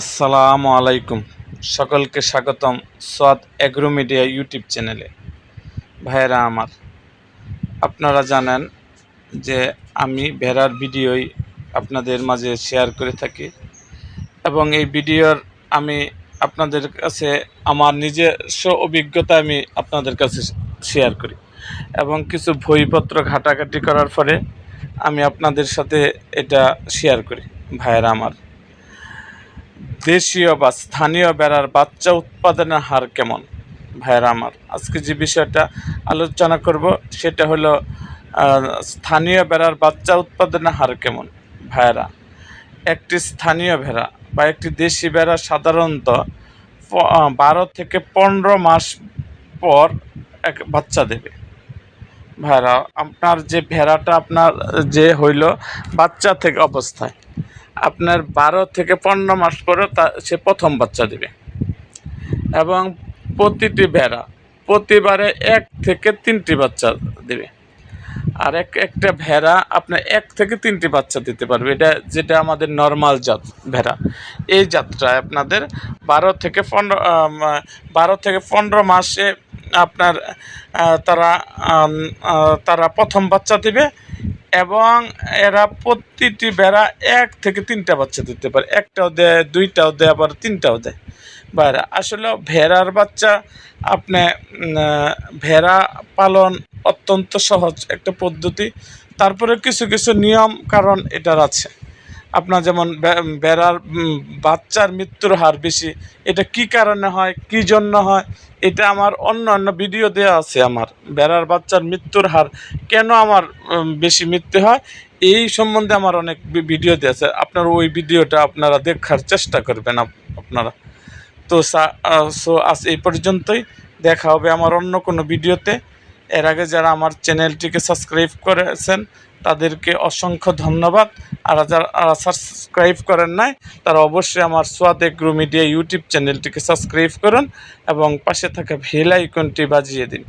আসসালামু আলাইকুম। সকলকে স্বাগতম সোয়াদ অ্যাগ্রো মিডিয়া ইউটিউব চ্যানেলে। ভাইয়েরা আমার, আপনারা জানেন যে আমি ভেড়ার ভিডিওই আপনাদের মাঝে শেয়ার করে থাকি এবং এই ভিডিওর আমি আপনাদের কাছে, আমার নিজস্ব অভিজ্ঞতা আমি আপনাদের কাছে শেয়ার করি এবং কিছু বইপত্র ঘাটাঘাটি করার পরে আমি আপনাদের সাথে এটা শেয়ার করি। ভাইয়েরা আমার দেশীয় বা স্থানীয় বেড়ার বাচ্চা উৎপাদনের হার কেমন? ভাইয়েরা আমার, আজকে যে বিষয়টা আলোচনা করব, সেটা হলো স্থানীয় বেড়ার বাচ্চা উৎপাদনের হার কেমন? ভাইয়েরা, একটি স্থানীয় ভেড়া বা একটি দেশি ভেড়া সাধারণত বারো থেকে পনেরো মাস পর এক বাচ্চা দেবে। ভাইরা আপনার যে ভেড়াটা আপনার যে হইল বাচ্চা থেকে অবস্থায় আপনার বারো থেকে পনেরো মাস পরে তা সে প্রথম বাচ্চা দেবে। এবং প্রতিটি ভেড়া প্রতিবারে এক থেকে তিনটি বাচ্চা দেবে। আর এক একটা ভেড়া আপনার এক থেকে তিনটি বাচ্চা দিতে পারবে। এটা যেটা আমাদের নর্মাল জাত ভেড়া। এই জাতটায় আপনাদের বারো থেকে পনেরো বারো থেকে পনেরো মাসে আপনার তারা তারা প্রথম বাচ্চা দিবে। এবং এরা প্রতিটি বেড়া এক থেকে তিনটা বাচ্চা দিতে পারে। একটাও দেয়, দুইটাও দেয়, আবার তিনটাও দেয়। বাইরে, আসলে ভেড়ার বাচ্চা আপনি ভেড়া পালন অত্যন্ত সহজ একটা পদ্ধতি। তারপরে কিছু কিছু নিয়ম, কারণ এটার আছে। আপনার যেমন বেড়ার বাচ্চার মৃত্যুর হার বেশি, এটা কি কারণে হয়, কি জন্য হয়, এটা আমার অন্য অন্য ভিডিও দেওয়া আছে আমার। বেড়ার বাচ্চার মৃত্যুর হার কেন আমার বেশি মৃত্যু হয়, এই সম্বন্ধে আমার অনেক ভিডিও দেওয়া আছে। আপনার ওই ভিডিওটা আপনারা দেখার চেষ্টা করবেন আপনারা। তো সো আজ এই পর্যন্তই। দেখা হবে আমার অন্য কোনো ভিডিওতে এর আগে যারা আমার চ্যানেলটিকে সাবস্ক্রাইব করেছেন, তাদেরকে অসংখ্য ধন্যবাদ। আর যারা সাবস্ক্রাইব করেন নাই, তারা অবশ্যই আমার সোয়াদ এগ্রো মিডিয়া ইউটিউব চ্যানেলটিকে সাবস্ক্রাইব করুন এবং পাশে থাকা ভেল আইকনটি বাজিয়ে দিন।